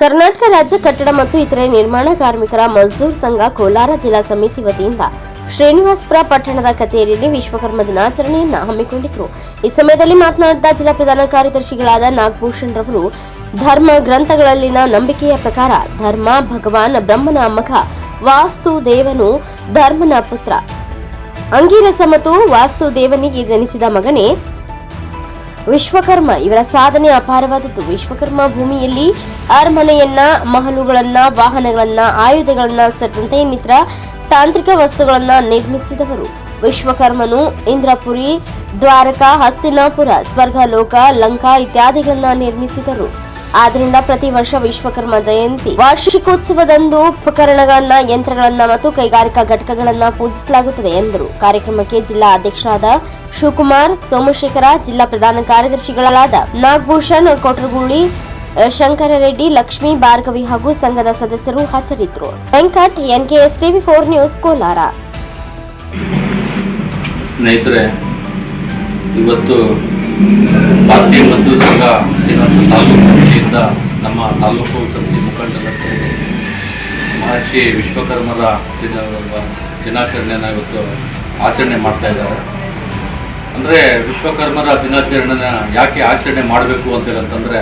ಕರ್ನಾಟಕ ರಾಜ್ಯ ಕಟ್ಟಡ ಮತ್ತು ಇತರೆ ನಿರ್ಮಾಣ ಕಾರ್ಮಿಕರ ಮಜ್ದೂರ್ ಸಂಘ ಕೋಲಾರ ಜಿಲ್ಲಾ ಸಮಿತಿ ವತಿಯಿಂದ ಶ್ರೀನಿವಾಸಪುರ ಪಟ್ಟಣದ ಕಚೇರಿಯಲ್ಲಿ ವಿಶ್ವಕರ್ಮ ದಿನಾಚರಣೆಯನ್ನು ಹಮ್ಮಿಕೊಂಡಿದ್ರು. ಈ ಸಮಯದಲ್ಲಿ ಮಾತನಾಡಿದ ಜಿಲ್ಲಾ ಪ್ರಧಾನ ಕಾರ್ಯದರ್ಶಿಗಳಾದ ನಾಗಭೂಷಣ್ ರವರು, ಧರ್ಮ ಗ್ರಂಥಗಳಲ್ಲಿನ ನಂಬಿಕೆಯ ಪ್ರಕಾರ ಧರ್ಮ, ಭಗವಾನ್, ಬ್ರಹ್ಮನ ಮಗ, ವಾಸ್ತು ದೇವನು, ಧರ್ಮನ ಪುತ್ರ. ಅಂಗೀರಸ ಮತ್ತು ವಾಸ್ತು ದೇವನಿಗೆ ಜನಿಸಿದ ಮಗನೇ ವಿಶ್ವಕರ್ಮ ಇವರ ಸಾಧನೆ ಅಪಾರವಾದದ್ದು. ವಿಶ್ವಕರ್ಮ ಭೂಮಿಯಲ್ಲಿ ಅರಮನೆಯನ್ನ, ಮಹಲುಗಳನ್ನ, ವಾಹನಗಳನ್ನ, ಆಯುಧಗಳನ್ನ ಸೇರಿದಂತೆ ಇನ್ನಿತರ ತಾಂತ್ರಿಕ ವಸ್ತುಗಳನ್ನ ನಿರ್ಮಿಸಿದವರು. ವಿಶ್ವಕರ್ಮನು ಇಂದ್ರಪುರಿ, ದ್ವಾರಕಾ, ಹಸ್ತಿನಾಪುರ, ಸ್ವರ್ಗಲೋಕ, ಲಂಕಾ ಇತ್ಯಾದಿಗಳನ್ನ ನಿರ್ಮಿಸಿದರು. ಆದ್ದರಿಂದ ಪ್ರತಿ ವರ್ಷ ವಿಶ್ವಕರ್ಮ ಜಯಂತಿ. ವಾರ್ಷಿಕೋತ್ಸವದಂದು ಉಪಕರಣಗಳನ್ನ, ಯಂತ್ರಗಳನ್ನ ಮತ್ತು ಕೈಗಾರಿಕಾ ಘಟಕಗಳನ್ನ ಪೂಜಿಸಲಾಗುತ್ತದೆ ಎಂದರು. ಕಾರ್ಯಕ್ರಮಕ್ಕೆ ಜಿಲ್ಲಾ ಅಧ್ಯಕ್ಷರಾದ ಶಿವಕುಮಾರ್, ಸೋಮಶೇಖರ, ಜಿಲ್ಲಾ ಪ್ರಧಾನ ಕಾರ್ಯದರ್ಶಿಗಳಾದ ನಾಗಭೂಷಣ್, ಕೊಟ್ರಗೂಳಿ ಶಂಕರ ರೆಡ್ಡಿ ಲಕ್ಷ್ಮೀ, ಭಾರ್ಗವಿ ಹಾಗೂ ಸಂಘದ ಸದಸ್ಯರು ಹಾಜರಿದ್ದರು. Venkat, NKS TV four news, Kolar. ಸ್ನೇಹಿತರೆ, ಇವತ್ತು ಭಾರತೀಯ ಮಜ್ದೂರ್ ಸಂಘ ತಾಲೂಕು ಸಮಿತಿಯಿಂದ ನಮ್ಮ ತಾಲೂಕು ಸಮಿತಿ ಮುಖಂಡರ ಸೇರಿ ಮಹರ್ಷಿ ವಿಶ್ವಕರ್ಮರ ದಿನ ದಿನಾಚರಣೆಯನ್ನು ಇವತ್ತು ಆಚರಣೆ ಮಾಡ್ತಾ ಇದ್ದಾರೆ. ಅಂದರೆ ವಿಶ್ವಕರ್ಮರ ದಿನಾಚರಣೆನ ಯಾಕೆ ಆಚರಣೆ ಮಾಡಬೇಕು ಅಂತ ಹೇಳಂತಂದರೆ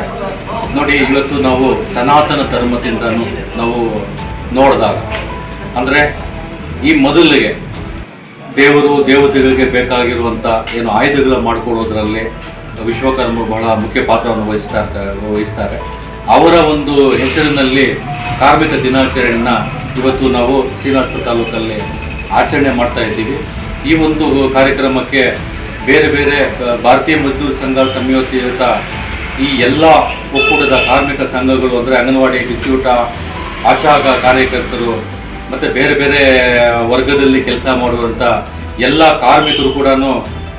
ನೋಡಿ ಇವತ್ತು ನಾವು ಸನಾತನ ಧರ್ಮದಿಂದ ನಾವು ನೋಡಿದಾಗ, ಅಂದರೆ ಈ ಮೊದಲಿಗೆ ದೇವರು ದೇವತೆಗಳಿಗೆ ಬೇಕಾಗಿರುವಂಥ ಏನು ಆಯುಧಗಳ ಮಾಡಿಕೊಳ್ಳೋದ್ರಲ್ಲಿ ವಿಶ್ವಕರ್ಮರು ಬಹಳ ಮುಖ್ಯ ಪಾತ್ರವನ್ನು ವಹಿಸ್ತಾ ಇರ್ತಾರೆ ವಹಿಸ್ತಾರೆ. ಅವರ ಒಂದು ಹೆಸರಿನಲ್ಲಿ ಕಾರ್ಮಿಕ ದಿನಾಚರಣೆಯನ್ನು ಇವತ್ತು ನಾವು ಶ್ರೀನಿವಾಸಪುರ ತಾಲೂಕಲ್ಲಿ ಆಚರಣೆ ಮಾಡ್ತಾ ಇದ್ದೀವಿ. ಈ ಒಂದು ಕಾರ್ಯಕ್ರಮಕ್ಕೆ ಬೇರೆ ಬೇರೆ ಭಾರತೀಯ ಮಜ್ದೂರ್ ಸಂಘ, ಸಂಯೋಜಿತ ಈ ಎಲ್ಲ ಒಕ್ಕೂಟದ ಕಾರ್ಮಿಕ ಸಂಘಗಳು ಅಂದರೆ ಅಂಗನವಾಡಿ, ಬಿಸಿಯೂಟ ಆಶಾ ಕಾರ್ಯಕರ್ತರು ಮತ್ತು ಬೇರೆ ಬೇರೆ ವರ್ಗದಲ್ಲಿ ಕೆಲಸ ಮಾಡುವಂಥ ಎಲ್ಲ ಕಾರ್ಮಿಕರು ಕೂಡ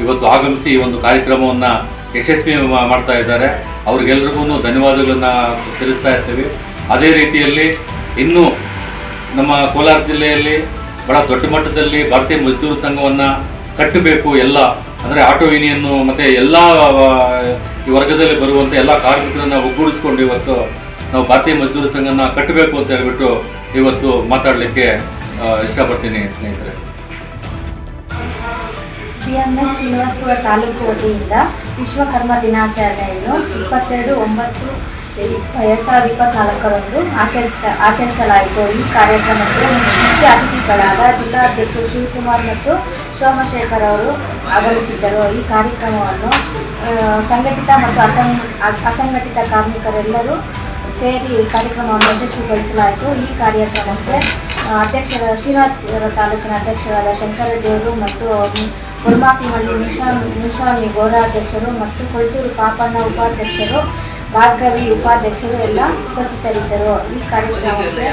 ಇವತ್ತು ಆಗಮಿಸಿ ಈ ಒಂದು ಕಾರ್ಯಕ್ರಮವನ್ನು ಯಶಸ್ವಿ ಮಾಡ್ತಾ ಇದ್ದಾರೆ. ಅವ್ರಿಗೆಲ್ರಿಗೂ ಧನ್ಯವಾದಗಳನ್ನು ತಿಳಿಸ್ತಾ ಇರ್ತೀವಿ. ಅದೇ ರೀತಿಯಲ್ಲಿ ಇನ್ನೂ ನಮ್ಮ ಕೋಲಾರ ಜಿಲ್ಲೆಯಲ್ಲಿ ಬಹಳ ದೊಡ್ಡ ಮಟ್ಟದಲ್ಲಿ ಭಾರತೀಯ ಮಜ್ದೂರ್ ಸಂಘವನ್ನು ಕಟ್ಟಬೇಕು ಎಲ್ಲ, ಅಂದರೆ ಆಟೋ ಯೂನಿಯನ್ನು ಮತ್ತು ಎಲ್ಲ ವರ್ಗದಲ್ಲಿ ಬರುವಂಥ ಎಲ್ಲ ಕಾರ್ಮಿಕರನ್ನ ಒಗ್ಗೂಡಿಸ್ಕೊಂಡು ಇವತ್ತು ನಾವು ಭಾರತೀಯ ಮಜ್ದೂರ ಸಂಘನ ಕಟ್ಟಬೇಕು ಅಂತ ಹೇಳ್ಬಿಟ್ಟು ಇವತ್ತು ಮಾತಾಡಲಿಕ್ಕೆ ಇಷ್ಟಪಡ್ತೀನಿ ಸ್ನೇಹಿತರೆ. ಎಸ್ ಶ್ರೀನಿವಾಸಪುರ ತಾಲೂಕು ವತಿಯಿಂದ ವಿಶ್ವಕರ್ಮ ದಿನಾಚರಣೆಯನ್ನು ಇಪ್ಪತ್ತೆರಡು, ಒಂಬತ್ತು, ಎರಡು ಸಾವಿರದ ಇಪ್ಪತ್ನಾಲ್ಕರಂದು ಆಚರಿಸ್ತಾ, ಆಚರಿಸಲಾಯಿತು. ಈ ಕಾರ್ಯಕ್ರಮಕ್ಕೆ ಮುಖ್ಯ ಅತಿಥಿಗಳಾದ ಜಿಲ್ಲಾಧ್ಯಕ್ಷರು ಶಿವಕುಮಾರ್ ಮತ್ತು ಸೋಮಶೇಖರ್ ಅವರು ಆಗಮಿಸಿದ್ದರು. ಈ ಕಾರ್ಯಕ್ರಮವನ್ನು ಸಂಘಟಿತ ಮತ್ತು ಅಸಂಘ ಅಸಂಘಟಿತ ಕಾರ್ಮಿಕರೆಲ್ಲರೂ ಸೇರಿ ಕಾರ್ಯಕ್ರಮವನ್ನು ಯಶಸ್ವಿಗೊಳಿಸಲಾಯಿತು. ಈ ಕಾರ್ಯಕ್ರಮಕ್ಕೆ ಅಧ್ಯಕ್ಷರ ಶ್ರೀನಿವಾಸಪುರ ತಾಲೂಕಿನ ಅಧ್ಯಕ್ಷರಾದ ಶಂಕರ ದೇವರು ಮತ್ತು ಗುರುಮಾಪಿಮಳ್ಳಿ ನಿಶಾಮಿ ನಿಶಾಮಿ ಗೌರವಾಧ್ಯಕ್ಷರು ಮತ್ತು ಕೊಳ್ತೂರು ಪಾಪಣ್ಣ ಉಪಾಧ್ಯಕ್ಷರು, ಭಾರ್ಗವಿ ಉಪಾಧ್ಯಕ್ಷರು ಎಲ್ಲ ಉಪಸ್ಥಿತರಿದ್ದರು. ಈ ಕಾರ್ಯಕ್ರಮಕ್ಕೆ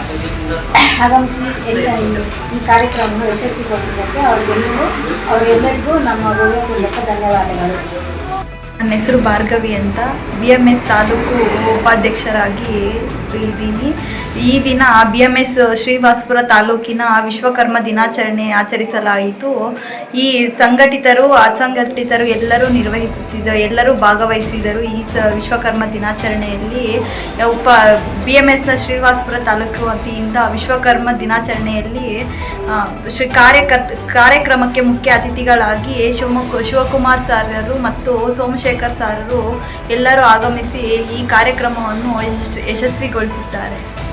ಆಗಮಿಸಿ, ಎಲ್ಲ ಈ- ಈ ಕಾರ್ಯಕ್ರಮವನ್ನು ಯಶಸ್ವಿಗೊಳಿಸಿದ್ದಕ್ಕೆ ಅವರಿಗೆಲ್ಲರೂ ಅವರೆಲ್ಲರಿಗೂ ನಮ್ಮ ಹೃದಯಪೂರ್ವಕ ಧನ್ಯವಾದಗಳು. ನನ್ನ ಹೆಸರು ಭಾರ್ಗವಿ ಅಂತ ಬಿ ಎಂ ಎಸ್ ತಾಲೂಕು ಉಪಾಧ್ಯಕ್ಷರಾಗಿ ಇದ್ದೀನಿ. ಈ ದಿನ ಬಿ ಎಂ ಎಸ್ ಶ್ರೀವಾಸ್ಪುರ ತಾಲೂಕಿನ ವಿಶ್ವಕರ್ಮ ದಿನಾಚರಣೆ ಆಚರಿಸಲಾಯಿತು. ಈ ಸಂಘಟಿತರು, ಅಸಂಘಟಿತರು ಎಲ್ಲರೂ ನಿರ್ವಹಿಸುತ್ತಿದ್ದ, ಎಲ್ಲರೂ ಭಾಗವಹಿಸಿದರು ಈ ಸ ವಿಶ್ವಕರ್ಮ ದಿನಾಚರಣೆಯಲ್ಲಿ. ಉಪ ಬಿ ಎಂ ಎಸ್ನ ಶ್ರೀವಾಸ್ಪುರ ತಾಲೂಕು ವತಿಯಿಂದ ವಿಶ್ವಕರ್ಮ ದಿನಾಚರಣೆಯಲ್ಲಿ ಶ್ರೀ ಕಾರ್ಯಕರ್ತ ಕಾರ್ಯಕ್ರಮಕ್ಕೆ ಮುಖ್ಯ ಅತಿಥಿಗಳಾಗಿ ಶಿವಮೊಗ್ಗ ಶಿವಕುಮಾರ್ ಸಾರರು ಮತ್ತು ಸೋಮಶೇಖರ್ ಸಾರರು ಎಲ್ಲರೂ ಆಗಮಿಸಿ ಈ ಕಾರ್ಯಕ್ರಮವನ್ನು ಯಶಸ್- ಯಶಸ್ವಿಗೊಳಿಸುತ್ತಾರೆ